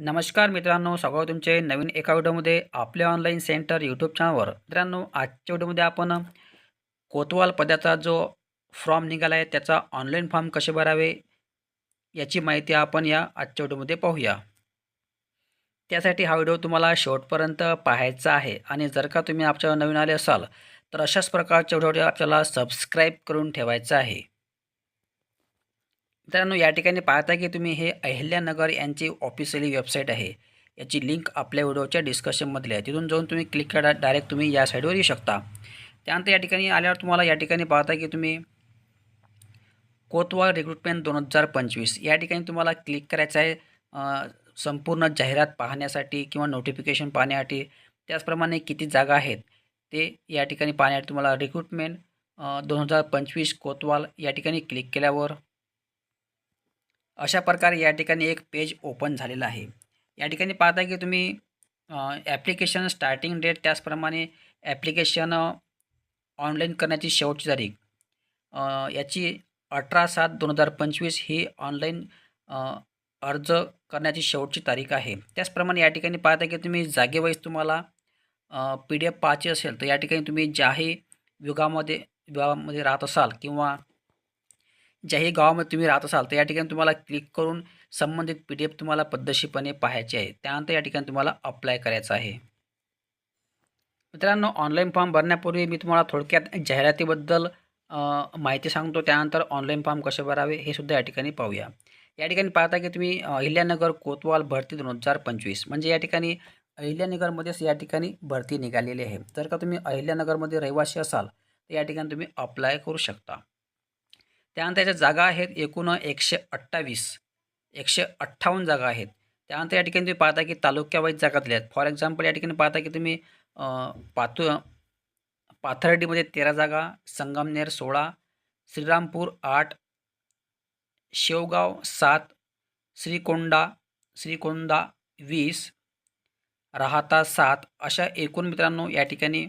नमस्कार मित्रांनो स्वागत तुमचे नवीन एका व्हिडिओमध्ये आपल्या ऑनलाईन सेंटर यूट्यूब चॅनलवर मित्रांनो आजच्या व्हिडिओमध्ये आपण कोतवाल पदाचा जो फॉर्म निघाला आहे त्याचा ऑनलाईन फॉर्म कसे भरावे याची माहिती आपण या आजच्या व्हिडिओमध्ये पाहूया. त्यासाठी हा व्हिडिओ तुम्हाला शेवटपर्यंत पाहायचा आहे आणि जर का तुम्ही आमच्या नवीन आले असाल तर अशाच प्रकारचे व्हिडिओ आपल्याला सबस्क्राईब करून ठेवायचं आहे. मित्रांनो या ठिकाणी पाहता की तुम्ही हे अहिल्यानगर यांची ऑफिशियली वेबसाईट आहे. याची लिंक आपल्या व्हिडिओच्या डिस्कशनमधली आहे. तिथून जाऊन तुम्ही क्लिक करा. डायरेक्ट तुम्ही या साईडवर येऊ शकता. त्यानंतर या ठिकाणी आल्यावर तुम्हाला या ठिकाणी पाहता की तुम्ही कोतवाल रिक्रुटमेंट दोन हजार पंचवीस. या ठिकाणी तुम्हाला क्लिक करायचं आहे संपूर्ण जाहिरात पाहण्यासाठी किंवा नोटिफिकेशन पाहण्यासाठी. त्याचप्रमाणे किती जागा आहेत ते या ठिकाणी पाहण्यासाठी तुम्हाला रिक्रुटमेंट दोन हजार पंचवीस कोतवाल या ठिकाणी क्लिक केल्यावर अशा प्रकारे या ठिकाणी एक पेज ओपन झालेलं आहे. या ठिकाणी पाहता की तुम्ही ॲप्लिकेशन स्टार्टिंग डेट त्याचप्रमाणे ॲप्लिकेशन ऑनलाईन करण्याची शेवटची तारीख याची अठरा सात दोन हजार पंचवीस ही ऑनलाईन अर्ज करण्याची शेवटची तारीख आहे. त्याचप्रमाणे या ठिकाणी पाहता की तुम्ही जागेवाईज तुम्हाला पी डी एफ पाहायची असेल तर या ठिकाणी तुम्ही ज्याही विभागामध्ये विभागामध्ये राहत असाल किंवा ज्याही गावामध्ये तुम्ही राहत असाल तर या ठिकाणी तुम्हाला क्लिक करून संबंधित पी डी एफ तुम्हाला पद्धतशीरपणे पाहायचे आहे. त्यानंतर या ठिकाणी तुम्हाला अप्लाय करायचं आहे. मित्रांनो ऑनलाईन फॉर्म भरण्यापूर्वी मी तुम्हाला थोडक्यात जाहिरातीबद्दल माहिती सांगतो. त्यानंतर ऑनलाईन फॉर्म कसे भरावे हे सुद्धा या ठिकाणी पाहूया. या ठिकाणी पाहता की तुम्ही अहिल्यानगर कोतवाल भरती दोन हजार पंचवीस. म्हणजे या ठिकाणी अहिल्यानगरमध्येच या ठिकाणी भरती निघालेली आहे. जर का तुम्ही अहिल्यानगरमध्ये रहिवासी असाल तर या ठिकाणी तुम्ही अप्लाय करू शकता. त्यानंतर याच्या जागा आहेत एकूण एकशे अठ्ठावीस. एकशे अठ्ठावन्न जागा आहेत. त्यानंतर या ठिकाणी तुम्ही पाहता की तालुक्यावाईज जागा दिल्या आहेत. फॉर एक्झाम्पल या ठिकाणी पाहता की तुम्ही पातु पातू पाथर्डीमध्ये तेरा जागा संगमनेर सोळा श्रीरामपूर आठ शेवगाव सात श्रीकोंडा श्रीकोंडा वीस राहता सात अशा एकूण मित्रांनो या ठिकाणी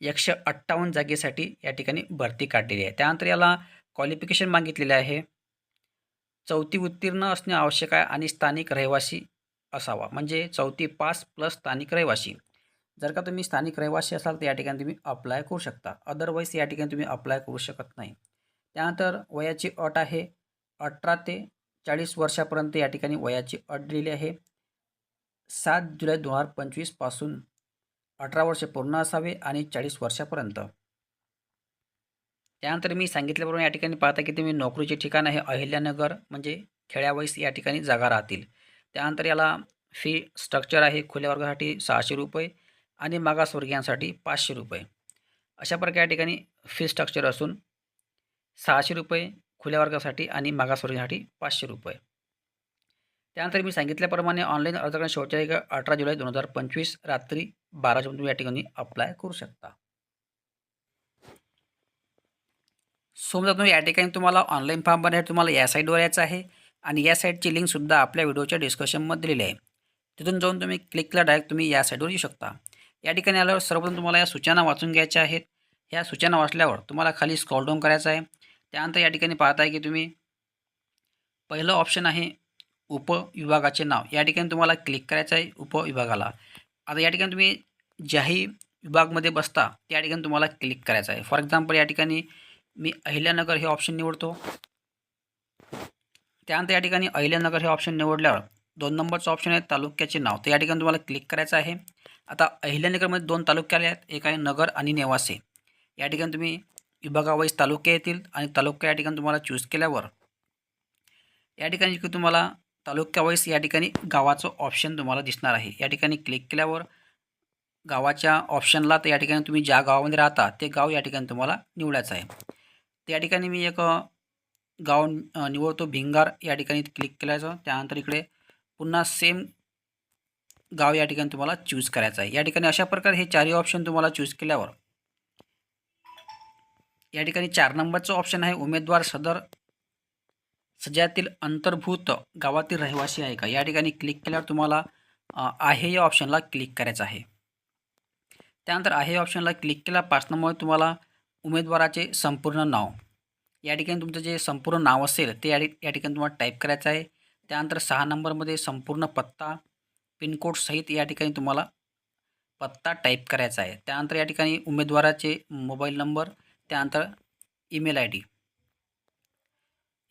एकशे अठ्ठावन्न जागेसाठी या ठिकाणी भरती काढलेली आहे. त्यानंतर याला क्वालिफिकेशन मागितलेले आहे. चौथी उत्तीर्ण असणे आवश्यक आहे आणि स्थानिक रहिवासी असावा. म्हणजे चौथी पास प्लस स्थानिक रहिवासी. जर का तुम्ही स्थानिक रहिवासी असाल तर या ठिकाणी तुम्ही अप्लाय करू शकता. अदरवाईज या ठिकाणी तुम्ही अप्लाय करू शकत नाही. त्यानंतर वयाची अट आहे. अठरा ते चाळीस वर्षापर्यंत या ठिकाणी वयाची अट दिलेली आहे. सात जुलै दोन हजार पंचवीसपासून अठरा वर्षे पूर्ण असावे आणि चाळीस वर्षापर्यंत. त्यानंतर मी सांगितल्याप्रमाणे या ठिकाणी पाहता की तुम्ही नोकरीचे ठिकाण आहे अहिल्यानगर म्हणजे खेड्यावैस या ठिकाणी जागा राहतील. त्यानंतर याला फी स्ट्रक्चर आहे खुल्या वर्गासाठी सहाशे रुपये आणि मागासवर्गीयांसाठी पाचशे रुपये. अशा प्रकारे या ठिकाणी फी स्ट्रक्चर असून सहाशे रुपये खुल्या वर्गासाठी आणि मागासवर्गीयांसाठी पाचशे रुपये. त्यानंतर मी सांगितल्याप्रमाणे ऑनलाईन अर्ज करण्याची शेवटच्या तारीख अठरा जुलै दोन हजार पंचवीस रात्री बाराच्या तुम्ही या ठिकाणी अप्लाय करू शकता. सो समजा तुम्ही या ठिकाणी तुम्हाला ऑनलाईन फॉर्म भरण्यासाठी तुम्हाला या साईडवर यायचं आहे आणि या साईटची लिंकसुद्धा आपल्या व्हिडिओच्या डिस्कशनमध्ये दिलेली आहे. तिथून जाऊन तुम्ही क्लिक केला डायरेक्ट तुम्ही या साईडवर येऊ शकता. या ठिकाणी आल्यावर सर्वप्रथम तुम्हाला या सूचना वाचून घ्यायच्या आहेत. ह्या सूचना वाचल्यावर तुम्हाला खाली स्कॉल डाऊन करायचं आहे. त्यानंतर या ठिकाणी पाहताय की तुम्ही पहिलं ऑप्शन आहे उपविभागाचे नाव. या ठिकाणी तुम्हाला क्लिक करायचं आहे उपविभागाला. आता या ठिकाणी तुम्ही ज्याही विभागमध्ये बसता त्या ठिकाणी तुम्हाला क्लिक करायचं आहे. फॉर एक्झाम्पल या ठिकाणी मी अहिल्यानगर हे ऑप्शन निवडतो. त्यानंतर या ठिकाणी अहिल्यानगर हे ऑप्शन निवडल्यावर दोन नंबरचं ऑप्शन आहे तालुक्याचे नाव. तर या ठिकाणी तुम्हाला क्लिक करायचं आहे. आता अहिल्यानगरमध्ये दोन तालुके आले आहेत. एक आहे नगर आणि नेवासे. या ठिकाणी तुम्ही विभागावाईज तालुके येतील आणि तालुका या ठिकाणी तुम्हाला चूज केल्यावर या ठिकाणी तुम्हाला तालुक्यावाईज या ठिकाणी गावाचं ऑप्शन तुम्हाला दिसणार आहे. या ठिकाणी क्लिक केल्यावर गावाच्या ऑप्शनला तर या ठिकाणी तुम्ही ज्या गावामध्ये राहता ते गाव या ठिकाणी तुम्हाला निवडायचं आहे. तर या ठिकाणी मी एक गाव निवडतो. भिंगार या ठिकाणी क्लिक केल्याचं. त्यानंतर इकडे पुन्हा सेम गाव या ठिकाणी तुम्हाला चूज करायचं आहे. या ठिकाणी अशा प्रकारे हे चारही ऑप्शन तुम्हाला चूज केल्यावर या ठिकाणी चार नंबरचं ऑप्शन आहे. उमेदवार सदर सजातील अंतर्भूत गावातील रहिवासी आहे का? या ठिकाणी क्लिक केल्यावर तुम्हाला आहे या ऑप्शनला क्लिक करायचं आहे. त्यानंतर आहे या ऑप्शनला क्लिक केला पाच नंबर तुम्हाला उमेदवाराचे संपूर्ण नाव. या ठिकाणी तुमचं जे संपूर्ण नाव असेल ते या या ठिकाणी तुम्हाला टाईप करायचं आहे. त्यानंतर सहा नंबरमध्ये संपूर्ण पत्ता पिनकोड सहित या ठिकाणी तुम्हाला पत्ता टाईप करायचा आहे. त्यानंतर या ठिकाणी उमेदवाराचे मोबाईल नंबर त्यानंतर ईमेल आय डी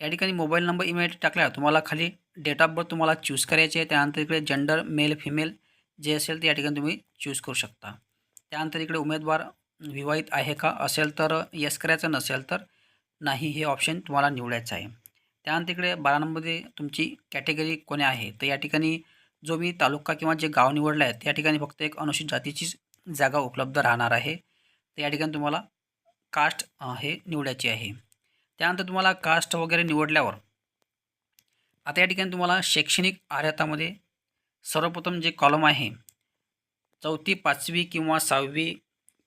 या ठिकाणी मोबाईल नंबर ईमेल टाकला. टाकल्यावर तुम्हाला खाली डेट ऑफ बर्थ तुम्हाला चूज करायचे आहे. त्यानंतर इकडे जेंडर मेल फिमेल जे असेल ते या ठिकाणी तुम्ही चूज करू शकता. त्यानंतर इकडे उमेदवार विवाहित आहे का? असेल तर यस करायचं नसेल तर नाही. हे ऑप्शन तुम्हाला निवडायचं आहे. त्यानंतर इकडे बारा नंबरमध्ये तुमची कॅटेगरी कोणी आहे? तर या ठिकाणी जो मी तालुका किंवा जे गाव निवडलं आहे त्या ठिकाणी फक्त एक अनुसूचित जातीचीच जागा उपलब्ध राहणार आहे. तर या ठिकाणी तुम्हाला कास्ट हे निवडायची आहे. त्यानंतर तुम्हाला कास्ट वगैरे निवडल्यावर आता या ठिकाणी तुम्हाला शैक्षणिक अर्हतामध्ये सर्वप्रथम जे कॉलम आहे चौथी पाचवी किंवा सहावी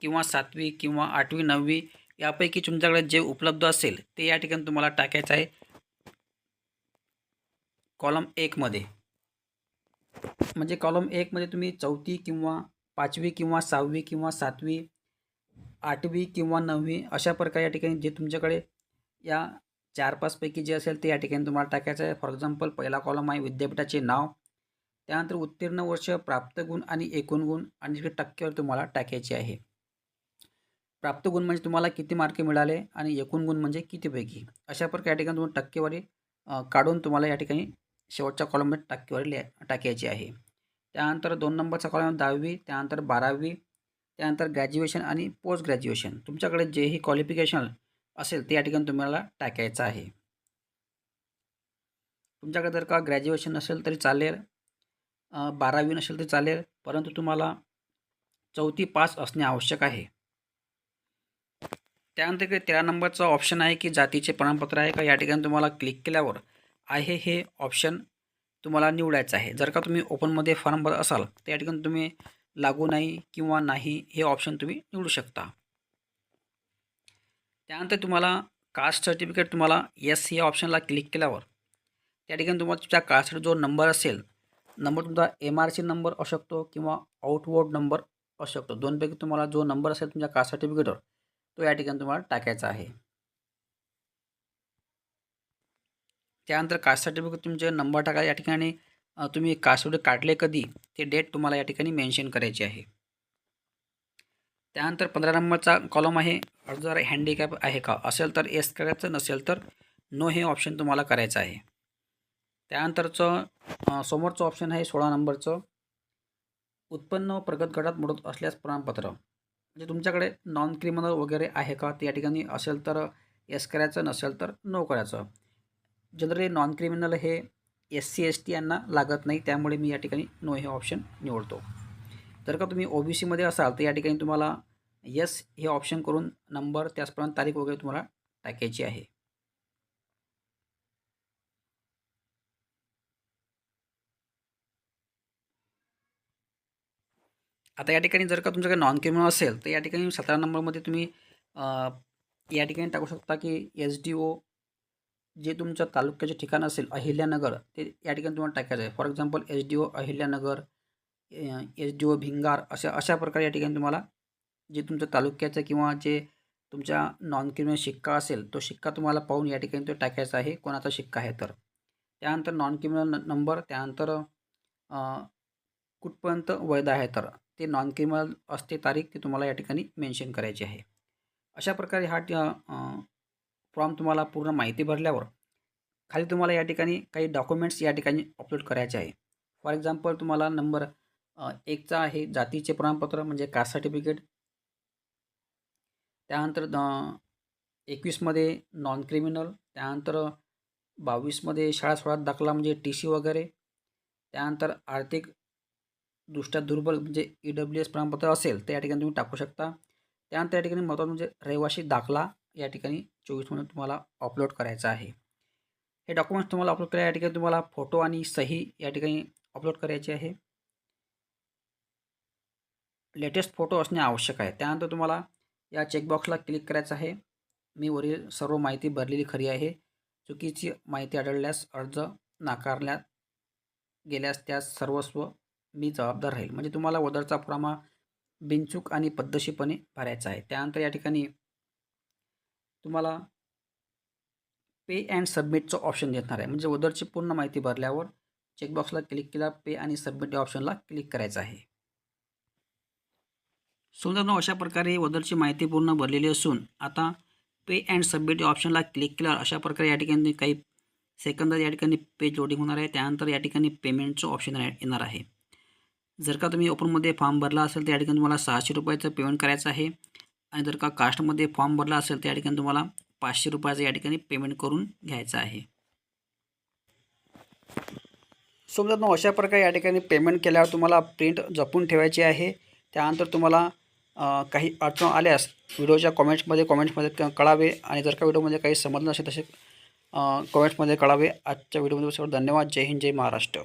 किंवा सातवी किंवा आठवी नववी यापैकी तुमच्याकडे जे उपलब्ध असेल ते या ठिकाणी तुम्हाला टाकायचं आहे. कॉलम एकमध्ये म्हणजे कॉलम एकमध्ये तुम्ही चौथी किंवा पाचवी किंवा सहावी किंवा सातवी आठवी किंवा नववी अशा प्रकारे या ठिकाणी जे तुमच्याकडे या चार पाचपैकी जे असेल ते या ठिकाणी तुम्हाला टाकायचं आहे. फॉर एक्झाम्पल पहिला कॉलम आहे विद्यापीठाचे नाव. त्यानंतर उत्तीर्ण वर्ष प्राप्त गुण आणि एकूण गुण आणि इकडे टक्केवर तुम्हाला टाकायचे आहे. प्राप्त गुण म्हणजे तुम्हाला किती मार्क मिळाले आणि एकूण गुण म्हणजे कितीपैकी अशा प्रकारे या ठिकाणी तुम्हाला टक्केवारी काढून तुम्हाला या ठिकाणी शेवटच्या कॉलममध्ये टक्केवारी लिहा टाकायची आहे. त्यानंतर दोन नंबरचा कॉलम दहावी त्यानंतर बारावी त्यानंतर ग्रॅज्युएशन आणि पोस्ट ग्रॅज्युएशन तुमच्याकडे जेही क्वालिफिकेशन असेल ते या ठिकाणी तुम्हाला टाकायचं आहे. तुमच्याकडे जर का ग्रॅज्युएशन नसेल तरी चालेल. बारावी नसेल तरी चालेल परंतु तुम्हाला चौथी पास असणे आवश्यक आहे. त्यानंतर इकडे तेरा नंबरचा ऑप्शन आहे की जातीचे प्रमाणपत्र आहे का या ठिकाणी तुम्हाला क्लिक केल्यावर आहे हे ऑप्शन तुम्हाला निवडायचं आहे. जर का तुम्ही ओपनमध्ये फॉर्म भरत असाल तर या ठिकाणी तुम्ही लागू नाही किंवा नाही हे ऑप्शन तुम्ही निवडू शकता. त्यानंतर तुम्हाला कास्ट सर्टिफिकेट तुम्हाला येस या ऑप्शनला क्लिक केल्यावर त्या ठिकाणी तुम्हाला तुमच्या कास्टचा जो नंबर असेल नंबर तुमचा एम आर सी नंबर असू शकतो किंवा आउटवर्ड नंबर असू शकतो. दोनपैकी तुम्हाला जो नंबर असेल तुमच्या कास्ट सर्टिफिकेटवर तो या ठिकाणी तुम्हाला टाकायचा आहे. त्यानंतर कास्ट सर्टिफिकेट तुमचे नंबर टाका. या ठिकाणी तुम्ही कास्ट सर्टिफिकेट काढले कधी ते डेट तुम्हाला या ठिकाणी मेन्शन करायची आहे. त्यानंतर पंधरा नंबरचा कॉलम आहे. अर्जदार हँडिकॅप आहे का? असेल तर येस करायचं नसेल तर नो हे ऑप्शन तुम्हाला करायचं आहे. त्यानंतरचं समोरचं ऑप्शन आहे सोळा नंबरचं. उत्पन्न प्रगत गटात मोडत असल्यास प्रमाणपत्र. म्हणजे तुमच्याकडे नॉन क्रिमिनल वगैरे आहे का? ते या ठिकाणी असेल तर येस करायचं नसेल तर नो करायचं. जनरली नॉन क्रिमिनल हे एस सी एस टी यांना लागत नाही त्यामुळे मी या ठिकाणी नो हे ऑप्शन निवडतो. जर का तुम्ही ओ बी सीमध्ये असाल तर या ठिकाणी तुम्हाला यस हे ऑप्शन करून नंबर त्याचप्रमाणे तारीख वगैरे तुम्हाला टाकायची आहे. आता या ठिकाणी जर का तुमच्याकडे नॉन क्रिमिनल असेल तर या ठिकाणी सतरा नंबरमध्ये तुम्ही या ठिकाणी टाकू शकता की एस डी ओ जे तुमचं तालुक्याचे ठिकाण असेल अहिल्यानगर ते या ठिकाणी तुम्हाला टाकायचं आहे. For example S D O Ahilyanagar S D O Bhingar अशा अशा प्रकारे या ठिकाणी तुम्हाला जे तुमचं तालुक्याचं किंवा जे तुमच्या नॉन क्रिमिनल शिक्का असेल तो शिक्का तुम्हाला पाहून या ठिकाणी तो टाकायचा आहे. कोणाचा शिक्का आहे तर? त्यानंतर नॉन क्रिमिनल नंबर त्यानंतर कुठपर्यंत वैध आहे तर? ते नॉन क्रिमिनल असते तारीख ते तुम्हाला या ठिकाणी मेन्शन करायची आहे. अशा प्रकारे हा फॉर्म तुम्हाला पूर्ण माहिती भरल्यावर खाली तुम्हाला या ठिकाणी काही डॉक्युमेंट्स या ठिकाणी अपलोड करायचे आहे. फॉर एक्झाम्पल तुम्हाला नंबर एकचा आहे जातीचे प्रमाणपत्र म्हणजे कास्ट सर्टिफिकेट त्यानंतर एकवीसमध्ये नॉन क्रिमिनल त्यानंतर बावीसमध्ये शाळा सोळात दाखला म्हणजे टी सी वगैरे त्यानंतर आर्थिक दृष्ट्या दुर्बल म्हणजे ई डब्ल्यू एस प्रमाणपत्र असेल तर या ठिकाणी तुम्ही टाकू शकता. त्यानंतर या ठिकाणी महत्त्वाचं म्हणजे रहिवाशी दाखला या ठिकाणी चोवीसमध्ये तुम्हाला अपलोड करायचा आहे. हे डॉक्युमेंट्स तुम्हाला अपलोड करा या ठिकाणी तुम्हाला फोटो आणि सही या ठिकाणी अपलोड करायची आहे. लेटेस्ट फोटो असणे आवश्यक आहे. त्यानंतर तुम्हाला या चेकबॉक्सला क्लिक करायचं आहे. मी वरील सर्व माहिती भरलेली खरी आहे. चुकीची माहिती आढळल्यास अर्ज नाकारण्यात गेल्यास त्यास सर्वस्व मी जबाबदार राहील. म्हणजे तुम्हाला वदरचा पुरामा बिनचूक आणि पद्धतशीरपणे भरायचा आहे. त्यानंतर या ठिकाणी तुम्हाला पे अँड सबमिटचं ऑप्शन देणार आहे. म्हणजे ओदरची पूर्ण माहिती भरल्यावर चेकबॉक्सला क्लिक केला पे आणि सबमिट या ऑप्शनला क्लिक करायचं आहे. समजा अशा प्रकारे वदरची माहिती पूर्ण भरलेली असून आता पे अँड सबमिट ऑप्शनला क्लिक केल्यावर अशा प्रकारे या ठिकाणी काही सेकंदात या ठिकाणी पेज लोडिंग होणार आहे. त्यानंतर या ठिकाणी पेमेंटचं ऑप्शन येणार आहे. जर का तुम्ही ओपनमध्ये फॉर्म भरला असेल तर या ठिकाणी तुम्हाला सहाशे रुपयाचं पेमेंट करायचं आहे. आणि जर का कास्टमध्ये फॉर्म भरला असेल तर या ठिकाणी तुम्हाला पाचशे रुपयाचं या ठिकाणी पेमेंट करून घ्यायचं आहे. समजा अशा प्रकारे या ठिकाणी पेमेंट केल्यावर तुम्हाला प्रिंट जपून ठेवायची आहे. त्यानंतर तुम्हाला काही अडचण आल्यास व्हिडिओच्या कॉमेंट्समध्ये कॉमेंट्समध्ये क- कळावे आणि जर का व्हिडिओमध्ये काही समजलं नसेल तसे कॉमेंट्समध्ये कळावे. आजच्या व्हिडिओमध्ये सर्व धन्यवाद. जय हिंद जय महाराष्ट्र.